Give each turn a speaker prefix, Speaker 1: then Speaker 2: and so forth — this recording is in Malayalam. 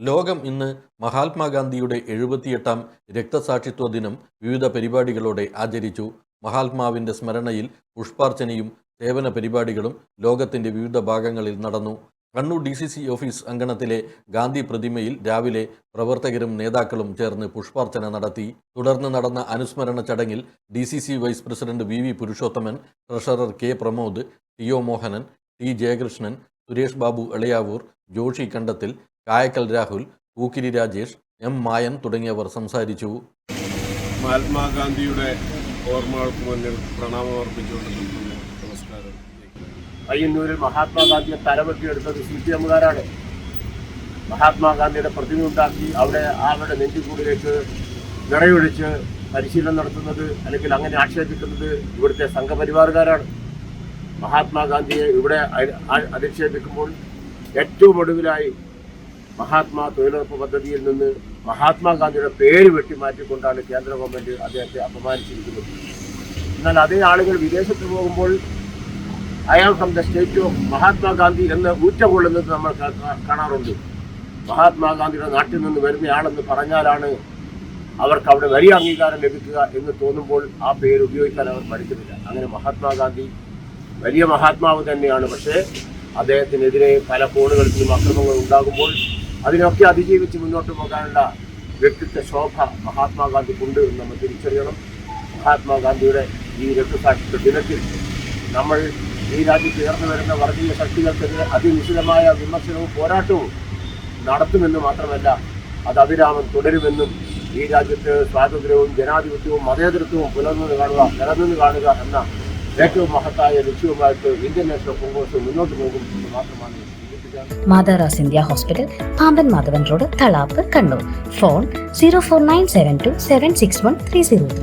Speaker 1: ലോകം ഇന്ന് മഹാത്മാഗാന്ധിയുടെ എഴുപത്തിയെട്ടാം രക്തസാക്ഷിത്വ ദിനം വിവിധ പരിപാടികളോടെ ആചരിച്ചു. മഹാത്മാവിന്റെ സ്മരണയിൽ പുഷ്പാർച്ചനയും സേവന പരിപാടികളും ലോകത്തിന്റെ വിവിധ ഭാഗങ്ങളിൽ നടന്നു. Kannur D C C office അങ്കണത്തിലെ Gandhi പ്രതിമയിൽ രാവിലെ പ്രവർത്തകരും നേതാക്കളും ചേർന്ന് പുഷ്പാർച്ചന നടത്തി. തുടർന്ന് നടന്ന അനുസ്മരണ ചടങ്ങിൽ D C C vice president V V Purushothaman treasurer K Pramod T O Mohanan T Jayakrishnan Suresh Babu Elayavoor Joshi Kandathil Kayakkal Rahul Pookkiri Rajesh M Mayan തുടങ്ങിയവർ സംസാരിച്ചു.
Speaker 2: മഹാത്മാഗാന്ധിയുടെ ഓർമ്മകൾക്ക് മുന്നിൽ പ്രണാമം നിർത്തുന്നു നമസ്കാരം
Speaker 3: മഹാത്മാഗാന്ധിയെ തലപെട്ടിയെടുത്തത് സി പി എമ്മുകാരാണ്. മഹാത്മാഗാന്ധിയുടെ പ്രതിമ ഉണ്ടാക്കി അവിടെ അവരുടെ നെഞ്ചുകൂടിലേക്ക് നിറയൊഴിച്ച് പരിശീലനം നടത്തുന്നത് അല്ലെങ്കിൽ അങ്ങനെ ആക്ഷേപിക്കുന്നത് ഇവിടുത്തെ സംഘപരിവാറുകാരാണ്. മഹാത്മാഗാന്ധിയെ ഇവിടെ അധിക്ഷേപിക്കുമ്പോൾ ഏറ്റവും ഒടുവിലായി മഹാത്മാ തൊഴിലുറപ്പ് പദ്ധതിയിൽ നിന്ന് മഹാത്മാഗാന്ധിയുടെ പേര് വെട്ടിമാറ്റിക്കൊണ്ടാണ് കേന്ദ്ര ഗവൺമെന്റ് അദ്ദേഹത്തെ അപമാനിച്ചിരിക്കുന്നത്. എന്നാൽ അതേ ആളുകൾ വിദേശത്ത് പോകുമ്പോൾ am from the state of Mahatma Gandhi എന്ന് ഊറ്റകൊള്ളുന്നത് നമ്മൾ കാണാറുണ്ട്. മഹാത്മാഗാന്ധിയുടെ നാട്ടിൽ നിന്ന് വരുന്നയാളെന്ന് പറഞ്ഞാലാണ് അവർക്ക് അവിടെ വലിയ അംഗീകാരം ലഭിക്കുക എന്ന് തോന്നുമ്പോൾ ആ പേര് ഉപയോഗിക്കാൻ അവർ പഠിക്കുന്നില്ല അങ്ങനെ മഹാത്മാഗാന്ധി വലിയ മഹാത്മാവ് തന്നെയാണ്. പക്ഷേ അദ്ദേഹത്തിനെതിരെ പല കോണുകളിൽ നിന്നും അക്രമങ്ങൾ ഉണ്ടാകുമ്പോൾ അതിനൊക്കെ അതിജീവിച്ച് മുന്നോട്ട് പോകാനുള്ള വ്യക്തിത്വ ശോഭ മഹാത്മാഗാന്ധിക്കുണ്ട് എന്ന് നമ്മൾ തിരിച്ചറിയണം. മഹാത്മാഗാന്ധിയുടെ ഈ രക്തസാക്ഷിത്വ ദിനത്തിൽ നമ്മൾ ഈ രാജ്യത്ത് ഉയർന്നു വരുന്ന വർഗീയ ശക്തികൾക്കെതിരെ അതിനിശ്ചിതമായ വിമർശനവും പോരാട്ടവും നടത്തുമെന്ന് മാത്രമല്ല അത് അതിരാമം തുടരുമെന്നും ഈ രാജ്യത്ത് സ്വാതന്ത്ര്യവും ജനാധിപത്യവും മതേതൃത്വവും പുലർന്നു കാണുക നിലനിന്ന് കാണുക എന്ന ഏറ്റവും മഹത്തായ ലക്ഷ്യവുമായിട്ട് ഇന്ത്യൻ നാഷണൽ കോൺഗ്രസ് മുന്നോട്ട് പോകും മാത്രമാണ്
Speaker 4: മാതാറാസ് India hospital Pamban Madhavan road Thalap Kannur. Phone zero four nine seven two seven six one three zero three